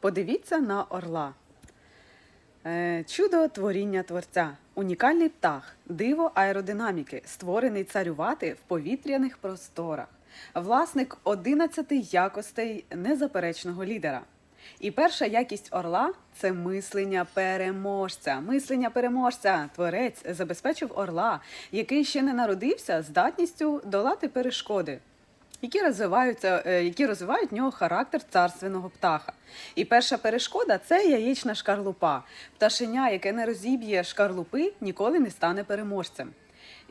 Подивіться на орла. Е, Чудо творіння творця, унікальний птах, диво аеродинаміки, створений царювати в повітряних просторах, власник 11 якостей незаперечного лідера. І перша якість орла це мислення переможця. Мислення переможця. Творець забезпечив орла, який ще не народився здатністю долати перешкоди які розвиваються, е, які розвивають в нього характер царственного птаха. І перша перешкода це яєчна шкарлупа. Пташеня, яке не розіб'є шкарлупи, ніколи не стане переможцем.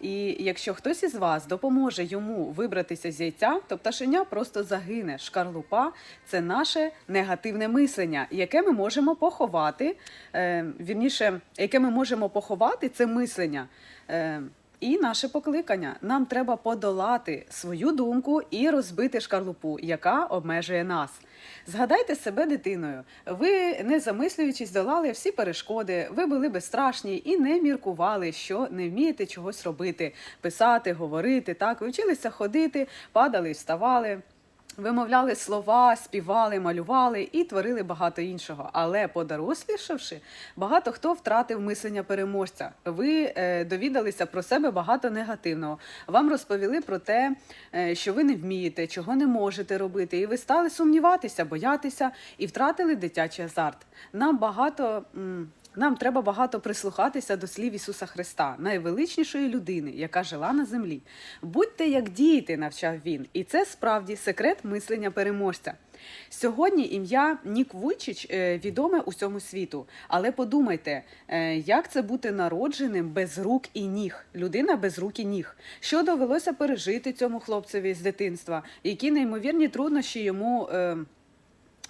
І якщо хтось із вас допоможе йому вибратися з яйця, то пташеня просто загине. Шкарлупа це наше негативне мислення, яке ми можемо поховати. Е, вірніше, яке ми можемо поховати, це мислення. Е, і наше покликання. Нам треба подолати свою думку і розбити шкарлупу, яка обмежує нас. Згадайте себе дитиною. Ви, не замислюючись, долали всі перешкоди, ви були безстрашні і не міркували, що не вмієте чогось робити, писати, говорити. Так, ви вчилися ходити, падали вставали. Вимовляли слова, співали, малювали і творили багато іншого. Але подорослішавши, багато хто втратив мислення переможця. Ви е, довідалися про себе багато негативного. Вам розповіли про те, е, що ви не вмієте, чого не можете робити, і ви стали сумніватися, боятися і втратили дитячий азарт. Нам багато. м, нам треба багато прислухатися до слів Ісуса Христа, найвеличнішої людини, яка жила на землі. Будьте як діяти, навчав він, і це справді секрет мислення переможця. Сьогодні ім'я Нік Вуйчич е, відоме усьому світу. Але подумайте, е, як це бути народженим без рук і ніг, людина без рук і ніг. Що довелося пережити цьому хлопцеві з дитинства? Які неймовірні труднощі йому.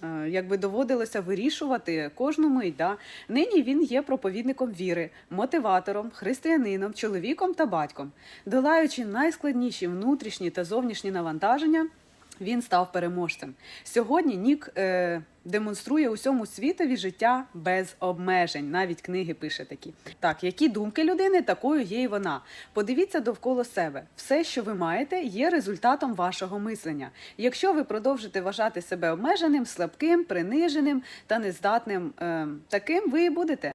Е, Якби доводилося вирішувати кожну мить. Да? Нині він є проповідником віри, мотиватором, християнином, чоловіком та батьком. Долаючи найскладніші внутрішні та зовнішні навантаження, він став переможцем. Сьогодні Нік е, демонструє усьому світові життя без обмежень. Навіть книги пише такі. Так, які думки людини, такою є і вона. Подивіться довкола себе. Все, що ви маєте, є результатом вашого мислення. Якщо ви продовжите вважати себе обмеженим, слабким, приниженим та нездатним, е, таким ви і будете.